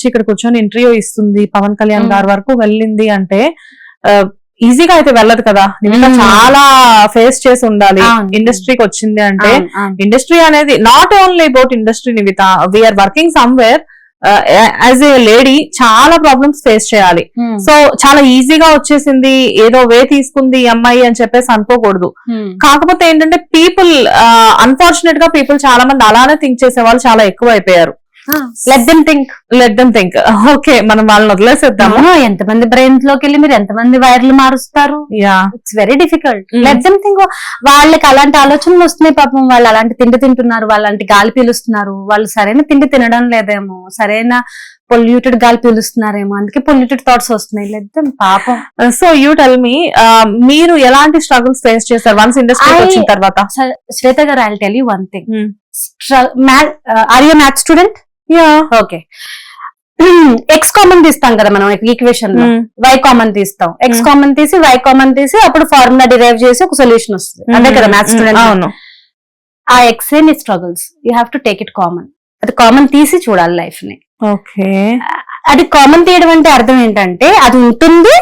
వచ్చి ఇక్కడ కూర్చొని ఇంటర్వ్యూ ఇస్తుంది పవన్ కళ్యాణ్. గారి వరకు వెళ్ళింది అంటే ఈజీగా అయితే వెళ్ళదు కదా. చాలా ఫేస్ చేసి ఉండాలి. ఇండస్ట్రీకి వచ్చింది అంటే. ఇండస్ట్రీ అనేది not only about industry Nivitha we're working somewhere as a lady చాలా ప్రాబ్లమ్స్ ఫేస్ చేయాలి. సో చాలా ఈజీగా వచ్చేసింది ఏదో వే తీసుకుంది అమ్మాయి అని చెప్పేసి అనుకోకూడదు. కాకపోతే ఏంటంటే పీపుల్ అన్ఫార్చునేట్గా పీపుల్ చాలా మంది అలానే థింక్ చేసే వాళ్ళు చాలా ఎక్కువ అయిపోయారు let them think let them think okay మనం వాళ్ళని వదిలేసేద్దాము. ఎంతమంది బ్రెయిన్స్లోకి వెళ్ళి మీరు ఎంతమంది వైర్లు మారుస్తారు? Yeah. It's very difficult. Let them think వాళ్ళకి అలాంటి ఆలోచనలు వస్తున్నాయి పాపం. వాళ్ళు అలాంటి తిండి తింటున్నారు. వాళ్ళు అలాంటి గాలి పీలుస్తున్నారు. వాళ్ళు సరైన తిండి తినడం లేదేమో. సరైన పొల్యూటెడ్ గాలి పీలుస్తున్నారేమో. అందుకే పొల్యూటెడ్ థాట్స్ వస్తున్నాయి. లెట్ దెమ్ పాపం. సో యూ టెల్ మీ మీరు ఎలాంటి స్ట్రగుల్స్ ఫేస్ చేశారు? వన్స్ ఇండస్ట్రీ వచ్చిన తర్వాత. శ్వేత గారు I tell you one thing. Are you math student yeah. Okay. X common తీస్తాం కదా మనం ఈక్వేషన్లో. వై కామన్ తీస్తాం. ఎక్స్. కామన్ తీసి వై కామన్ తీసి అప్పుడు ఫార్ములా డిరైవ్ చేసి ఒక సొల్యూషన్ వస్తుంది. అదే కదా మ్యాథ్స్ స్టూడెంట్ అవును. ఆ ఎక్స్ నీ struggles you have to take it common అది కామన్ తీసి చూడాలి లైఫ్ని. ఓకే. అది కామన్ తీయడం అంటే అర్థం ఏంటంటే అది ఉంటుంది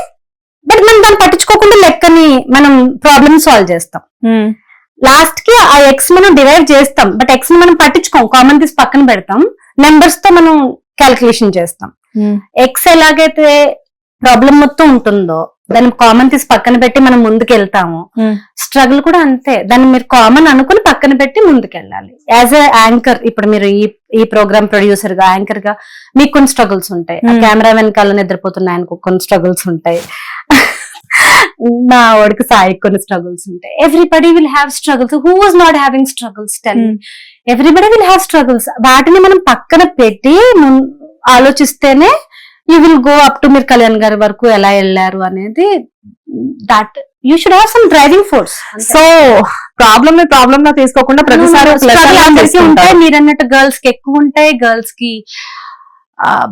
బట్ మనం దాన్ని పట్టించుకోకుండా లెక్కని మనం ప్రాబ్లమ్ సాల్వ్ చేస్తాం. లాస్ట్కి ఆ ఎక్స్ మనం డిరైవ్ చేస్తాం బట్ ఎక్స్ని మనం పట్టించుకోం. కామన్ తీసి పక్కన పెడతాం. నెంబర్స్తో మనం క్యాలిక్యులేషన్ చేస్తాం. ఎక్స్ ఎలాగైతే ప్రాబ్లం మొత్తం ఉంటుందో దాన్ని కామన్ తీసి పక్కన పెట్టి మనం ముందుకు వెళ్తాము స్ట్రగుల్ కూడా అంతే. దాన్ని మీరు కామన్ అనుకుని పక్కన పెట్టి ముందుకు వెళ్ళాలి యాజ్ ఎ యాంకర్ ఇప్పుడు మీరు ఈ ఈ ప్రోగ్రామ్ ప్రొడ్యూసర్గా యాంకర్గా మీకు కొన్ని స్ట్రగుల్స్ ఉంటాయి. Hmm. కెమెరా వెనకాల నిద్రపోతున్న ఆయనకు కొన్ని స్ట్రగుల్స్ ఉంటాయి. నా వాడికి సాయికి కొన్ని స్ట్రగుల్స్ ఉంటాయి. Everybody will have struggles who was not having struggles tell everybody will have struggles వాటిని మనం పక్కన పెట్టి ఆలోచిస్తేనే you will go up to మీరు కళ్యాణ్ గారి వరకు ఎలా వెళ్ళారు అనేది that you should have some driving force so problem problem తీసుకోకుండా ప్రతిసారి. ఉంటాయి. మీరు అన్నట్టు గర్ల్స్కి ఎక్కువ ఉంటాయి. గర్ల్స్కి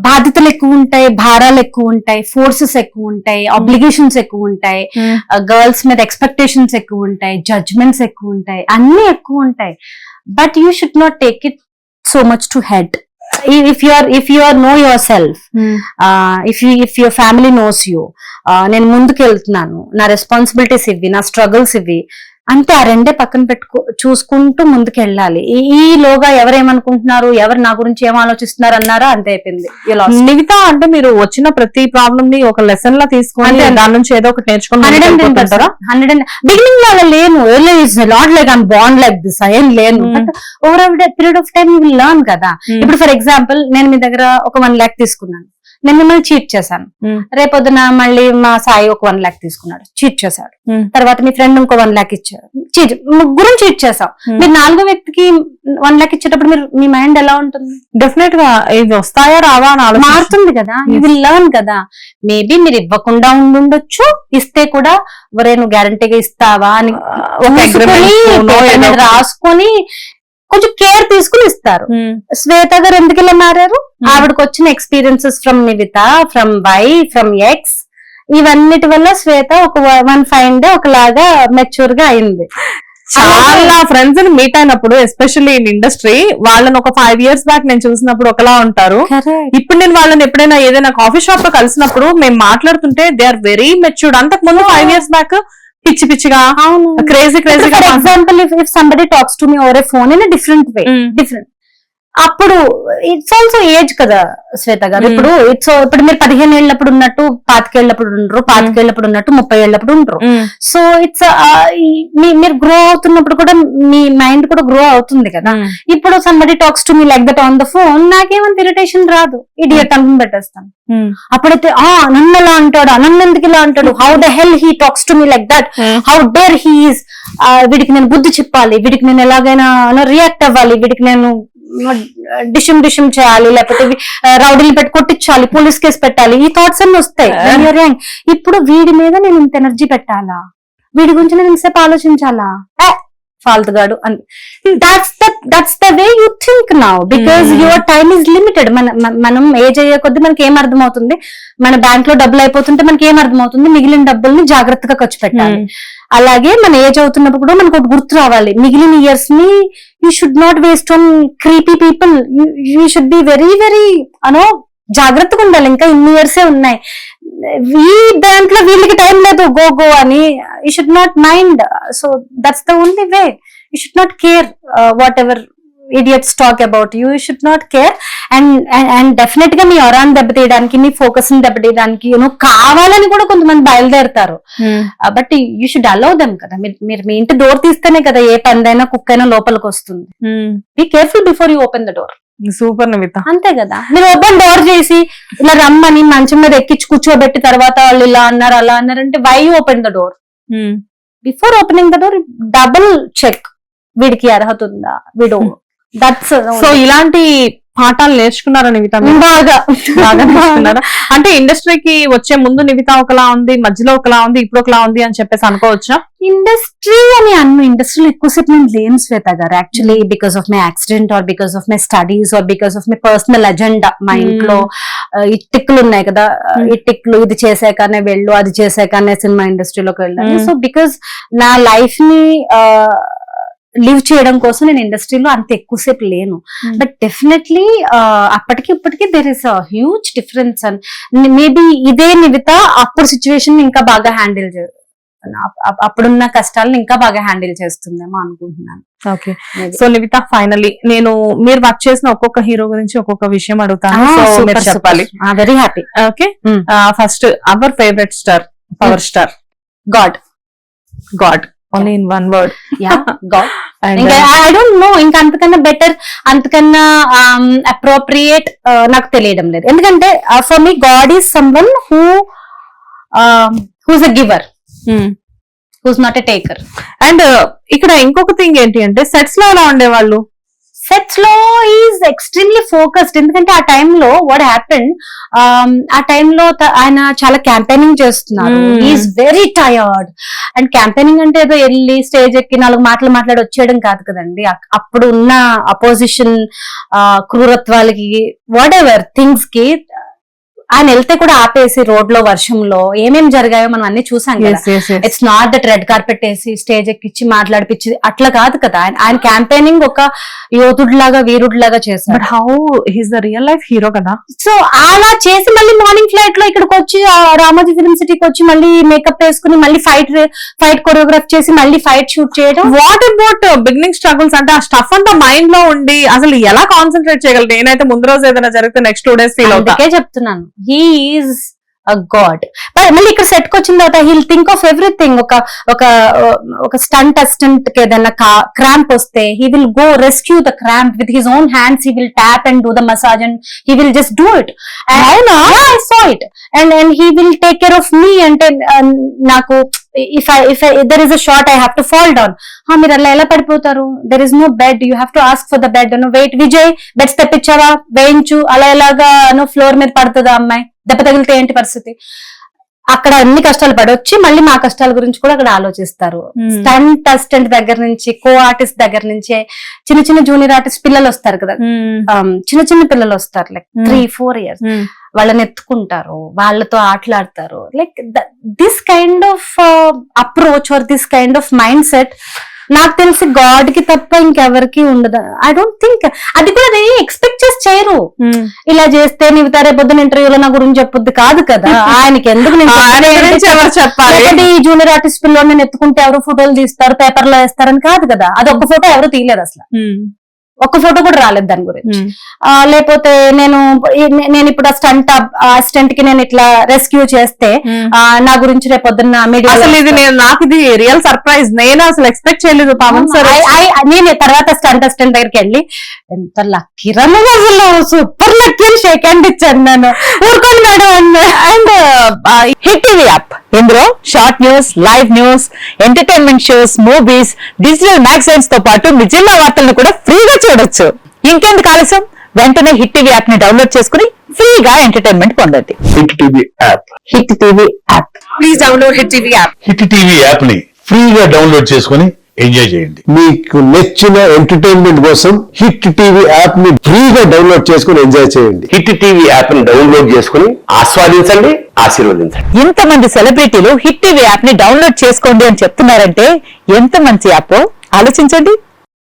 బాధ్యతలు ఎక్కువ ఉంటాయి భారాలు ఎక్కువ ఉంటాయి ఫోర్సెస్ ఎక్కువ ఉంటాయి అబ్లిగేషన్స్ ఎక్కువ ఉంటాయి Hmm. గర్ల్స్ మీద ఎక్స్పెక్టేషన్స్ ఎక్కువ ఉంటాయి జడ్జ్మెంట్స్ ఎక్కువ ఉంటాయి అన్ని ఎక్కువ ఉంటాయి but you should not take it so much to head if you are if you are no yourself Hmm. If you if your family knows you నేను ముందుకు వెళ్తున్నాను నా రెస్పాన్సిబిలిటీస్ ఇవి నా స్ట్రగుల్స్ ఇవి అంటే ఆ రెండే పక్కన పెట్టుకో చూసుకుంటూ ముందుకు వెళ్ళాలి ఈ- ఈలోగా ఎవరేమనుకుంటున్నారు ఎవరు నా గురించి ఏం ఆలోచిస్తున్నారు అన్నారా అంతే అయిపోయింది. మిగతా అంటే మీరు వచ్చిన ప్రతి ప్రాబ్లమ్ని ఒక లెసన్ లా తీసుకొని అంతే. దాని నుంచి ఏదో ఒకటి నేర్చుకొని హండ్రెడ్ అండ్ టెన్ వెళ్ళిపోతుంటారా? హండ్రెడ్ అండ్ బిగినింగ్లో అలా లేను not like I'm bond like this ఏం లేను. But over period of time will learn కదా Hmm. ఇప్పుడు ఫర్ ఎగ్జాంపుల్ నేను మీ దగ్గర ఒక వన్ ల్యాక్ తీసుకున్నాను నేను మిమ్మల్ని చీట్ చేశాను. రేపొద్దున మళ్ళీ మా సాయి ఒక వన్ ల్యాక్ తీసుకున్నాడు చీట్ చేశాడు. తర్వాత మీ ఫ్రెండ్ ఇంకో వన్ ల్యాక్ ఇచ్చారు చీట్ ముగ్గురం చీట్ చేసాం. మీరు నాలుగో వ్యక్తికి వన్ ల్యాక్ ఇచ్చేటప్పుడు మీరు మీ మైండ్ ఎలా ఉంటుంది డెఫినెట్గా ఇది వస్తాయా రావా మారుతుంది కదా. విల్ లర్న్ కదా మేబీ మీరు ఇవ్వకుండా ఉండుండొచ్చు ఇస్తే కూడా ఒరే నువ్వు గ్యారంటీగా ఇస్తావా అని. రాసుకొని కొంచెం కేర్ తీసుకుని ఇస్తారు. శ్వేత గారు ఎందుకు ఇలా మారారు. ఆవిడకి వచ్చిన experiences from Nivitha from Y from X ఇవన్నిటి వల్ల శ్వేత ఒక వన్ ఫైవ్ డే ఒకలాగా మెచ్యూర్గా అయింది. చాలా ఫ్రెండ్స్ని మీట్ అయినప్పుడు ఎస్పెషల్లీ ఇన్ ఇండస్ట్రీ వాళ్ళని ఒక ఫైవ్ ఇయర్స్ బ్యాక్ నేను చూసినప్పుడు ఒకలా ఉంటారు. ఇప్పుడు నేను వాళ్ళని ఎప్పుడైనా ఏదైనా కాఫీ షాప్లో కలిసినప్పుడు మేము మాట్లాడుతుంటే దే ఆర్ వెరీ మెచ్యూర్డ్ అంతకు ముందు ఫైవ్ ఇయర్స్ బ్యాక్ పిచ్చి పిచ్చిగా క్రేజీ క్రేజీగా for example if if somebody talks to me over a phone in different way different అప్పుడు ఇట్స్ ఆల్సో ఏజ్ కదా శ్వేత గారు. Hmm. ఇప్పుడు ఇట్స్ ఇప్పుడు మీరు పదిహేను ఏళ్ళప్పుడు ఉన్నట్టు పాతికేళ్ళప్పుడు ఉండరు పాతికేళ్ళప్పుడు ఉన్నట్టు ముప్పై ఏళ్ళప్పుడు ఉండరు. సో ఇట్స్ మీరు గ్రో అవుతున్నప్పుడు కూడా మీ మైండ్ కూడా గ్రో అవుతుంది కదా. ఇప్పుడు somebody talks to me like that on the phone నాకేమంత irritation రాదు. ఇడియట్ అనుకుని పెట్టేస్తాను. అప్పుడైతే ఆ నన్ను ఎలా అంటాడు నన్ను ఎందుకు ఇలా అంటాడు? How the hell he talks to me like that how dare he's వీడికి నేను బుద్ధి చెప్పాలి వీడికి నేను ఎలాగైనా రియాక్ట్ అవ్వాలి వీడికి నేను డిషిమ్ డిషిమ్ చేయాలి లేకపోతే రౌడీలు పెట్టి కొట్టించాలి పోలీస్ కేసు పెట్టాలి ఈ థాట్స్ అన్ని వస్తాయి. ఇప్పుడు వీడి మీద నేను ఇంత ఎనర్జీ పెట్టాలా? వీడి గురించి నేను ఇంతసేపు ఆలోచించాలా? ఫాల్తుగాడు. అని that's the that's the way you think now because Hmm. Your time is limited మన మన- మనం ఏజ్ అయ్యే కొద్దీ మనకి ఏం అర్థమవుతుంది? మన బ్యాంక్లో డబ్బులు అయిపోతుంటే మనకి ఏం అర్థమవుతుంది? మిగిలిన డబ్బుల్ని జాగ్రత్తగా ఖర్చు పెట్టాలి. అలాగే మన ఏజ్ అవుతున్నప్పుడు కూడా మనకు ఒకటి గుర్తు రావాలి. మిగిలిన ఇయర్స్ని you should not waste on creepy people you should be very very అనో జాగ్రత్తగా ఉండాలి. ఇంకా ఇన్ని ఇయర్సే ఉన్నాయి. ఈ దాంట్లో వీళ్ళకి టైం లేదు. గో గో అని. You should not mind so that's the only way you should not care whatever idiots talk about you you should not care and and డెఫినెట్గా మీ ఒరాన్ దెబ్బతీయడానికి మీ ఫోకస్ని దెబ్బతీయడానికి యూనో కావాలని కూడా కొంతమంది బయలుదేరుతారు. But you should allow them కదా. మీరు మీ ఇంటి డోర్ తీస్తేనే కదా ఏ పందైనా కుక్క అయినా లోపలికి వస్తుంది. Be careful before you open the door super Nivitha అంతే కదా. మీరు ఓపెన్ డోర్ చేసి ఇలా రమ్మని మంచం మీద ఎక్కించి కూర్చోబెట్టి తర్వాత వాళ్ళు ఇలా అన్నారు అలా అన్నారు అంటే why open the door before opening the door double check వీడికి అర్హత ఉందా? వీడు దట్స్ సో ఇలాంటి పాఠాలు నేర్చుకున్నారా నివిత? బాగా. బాగా నేర్చుకున్నారా? అంటే ఇండస్ట్రీకి వచ్చే ముందు నివిత ఒకలా ఉంది మధ్యలో ఒకలా ఉంది ఇప్పుడు ఒకలా ఉంది అని చెప్పేసి అనుకోవచ్చా? ఇండస్ట్రీ అని అన్ను. ఇండస్ట్రీలో ఎక్కువసేపు నేను లేను శ్వేత గారు. Actually because of my accident or because of my studies or because of my personal agenda మా Hmm. ఇంట్లో ఈ టిక్లు ఉన్నాయి కదా. ఆ, Hmm. ఈ టిక్లు ఇది చేసాకనే వెళ్ళు అది చేసాకనే సినిమా ఇండస్ట్రీలోకి వెళ్ళాను. సో బికాస్ నా లైఫ్ని లివ్ చేయడం కోసం నేను ఇండస్ట్రీలో అంత ఎక్కువసేపు లేను Hmm. బట్ డెఫినెట్లీ అప్పటికి ఇప్పటికి there is a huge difference and maybe ఇదే నివిత అప్పుడు సిచ్యువేషన్ ఇంకా బాగా హ్యాండిల్ అప్పుడున్న కష్టాలను ఇంకా బాగా హ్యాండిల్ చేస్తుందేమో అనుకుంటున్నాను ఓకే. సో నివిత ఫైనల్లీ నేను మీరు వర్క్ చేసిన ఒక్కొక్క హీరో గురించి ఒక్కొక్క విషయం అడుగుతాను. చెప్పాలి very happy. Okay Hmm. First our favourite star power star God. God only in one word I don't know ఇంకా అంతకన్నా బెటర్ అంతకన్నా అప్రోప్రియేట్ నాకు తెలియడం లేదు. ఎందుకంటే for me God is someone who who's a giver who's not a taker and ఇక్కడ ఇంకొక thing ఏంటి అంటే సెట్స్లో ఎలా ఉండేవాళ్ళు? సెట్స్లో ఈజ్ ఎక్స్ట్రీమ్లీ ఫోకస్డ్ ఎందుకంటే ఆ టైంలో వాట్ హ్యాపెన్ ఆ టైంలో ఆయన చాలా క్యాంపెయినింగ్ చేస్తున్నారు. Is very tired and campaigning అంటే ఏదో వెళ్ళి స్టేజ్ ఎక్కి నాలుగు మాటలు మాట్లాడి వచ్చేయడం కాదు కదండి. అప్పుడు ఉన్న అపోజిషన్ క్రూరత్వాలకి వాట్ ఎవర్ థింగ్స్కి ఆయన వెళ్తే కూడా ఆపేసి రోడ్లో వర్షంలో ఏమేం జరిగాయో మనం అన్ని చూసాం కదా. It's not that red carpet వేసి స్టేజ్ ఎక్కిచ్చి మాట్లాడిపించి అట్లా కాదు కదా. ఆయన క్యాంపెయినింగ్ ఒక యోధుడిలాగా వీరుడిలాగా చేశారు. But how he's the real life hero కదా? సో అలా చేసి మళ్ళీ మార్నింగ్ ఫ్లైట్లో ఇక్కడికి వచ్చి ఆ రామోజీ ఫిల్మ్ సిటీకి వచ్చి మళ్ళీ మేకప్ వేసుకుని మళ్ళీ ఫైట్ ఫైట్ కొరియోగ్రాఫ్ చేసి మళ్ళీ ఫైట్ షూట్ చేయడం. వాట్ అబౌట్ బిగినింగ్ స్ట్రగుల్స్ అంటే ఆ స్టఫ్ అంతా మైండ్లో ఉండి అసలు ఎలా కాన్సన్ట్రేట్ చేయగలరు నేనైతే ముందు రోజు ఏదైనా జరిగితే నెక్స్ట్ టూ డేస్ ఫీల్ అవుతా. చెప్తున్నాను. హీ ఈజ్ అ గాడ్ మళ్ళీ ఇక్కడ సెట్కి వచ్చిన తర్వాత హీల్ థింక్ ఆఫ్ ఎవ్రీథింగ్ ఒక ఒక ఒక స్టంట్ అసిస్టెంట్కి ఏదైనా క్రాంప్ వస్తే he will go rescue the cramp with his own hands he will tap and do the massage and he will just do it అవునా? I saw it and and he will take care of me అంటే uh, నాకు if I if there is a short I have to fall down మీరు అలా ఎలా పడిపోతారు there is no bed you have to ask for the bed no wait Vijay beds తెప్పించావా వేయించు అలా ఎలాగా no floor మీద పడుతుందా అమ్మాయి దెబ్బ తగిలితే ఏంటి పరిస్థితి? అక్కడ అన్ని కష్టాలు పడొచ్చి మళ్ళీ మా కష్టాల గురించి కూడా అక్కడ ఆలోచిస్తారు. Hmm. స్టంట్ అసిస్టెంట్ దగ్గర నుంచి కో ఆర్టిస్ట్ దగ్గర నుంచి చిన్న చిన్న జూనియర్ ఆర్టిస్ట్ పిల్లలు వస్తారు కదా. Um, చిన్న చిన్న పిల్లలు వస్తారు like Hmm. Three four years వాళ్ళని ఎత్తుకుంటారు వాళ్ళతో ఆటలాడతారు. Like this kind of approach or this kind of mindset నాకు తెలిసి గాడ్కి తప్ప ఇంకెవరికి ఉండదు. ఐ డోంట్ థింక్ అది కూడా అది ఎక్స్పెక్ట్ చేసి చేయరు. ఇలా చేస్తే నీవు తారే పొద్దున ఇంటర్వ్యూలో నా గురించి చెప్పొద్దు కాదు కదా. ఆయనకి ఎందుకు చెప్పాలి? జూనియర్ ఆర్టిస్ట్ పిల్లలు నేను ఎత్తుకుంటే ఎవరు ఫోటోలు తీస్తారు పేపర్లో వేస్తారని కాదు కదా. అది ఒక్క ఫోటో ఎవరు తీయలేదు అసలు. ఒక్క ఫోటో కూడా రాలేదు దాని గురించి. ఆ, లేకపోతే నేను నేను ఇప్పుడు ఆ స్టంట్ అసిస్టెంట్కి నేను ఇట్లా రెస్క్యూ చేస్తే ఆ, నా గురించి రేపు పొద్దున్న మీడియా అసలు ఇది నేను నాకు ఇది రియల్ సర్ప్రైజ్ నేను అసలు ఎక్స్పెక్ట్ చేయలేదు పవన్ సార్. నేను తర్వాత స్టంట్ అసిస్టెంట్ దగ్గరికి వెళ్ళి ఎంత లక్కీ రమ్మ అసలు సూపర్ లక్కీ షేక్ హ్యాండ్ ఇచ్చాను నేను. ఊరుకోండి madam and hit TV app ఇందులో short news live news entertainment shows movies digital మ్యాగజైన్స్తో పాటు మీ జిల్లా వార్తలను కూడా ఫ్రీగా చూడొచ్చు. ఇంకెందుకు ఆలస్యం? వెంటనే హిట్ టీవీ యాప్ని డౌన్లోడ్ చేసుకుని ఫ్రీగా ఎంటర్టైన్మెంట్ పొందండి. Hit TV app hit TV app please download hit TV app hit TV యాప్ని ఫ్రీగా డౌన్లోడ్ చేసుకుని ఎంజాయ్ చేయండి. మీకు నచ్చిన ఎంటర్టైన్మెంట్ కోసం హిట్ టీవీ యాప్ని ఫ్రీగా డౌన్లోడ్ చేసుకుని ఎంజాయ్ చేయండి. హిట్ టీవీ యాప్ని డౌన్లోడ్ చేసుకుని ఆస్వాదించండి ఆశీర్వదించండి. ఇంతమంది సెలబ్రిటీలు హిట్ టీవీ యాప్ని డౌన్లోడ్ చేసుకోండి అని చెప్తున్నారంటే ఎంత మంచి యాప్? ఆలోచించండి.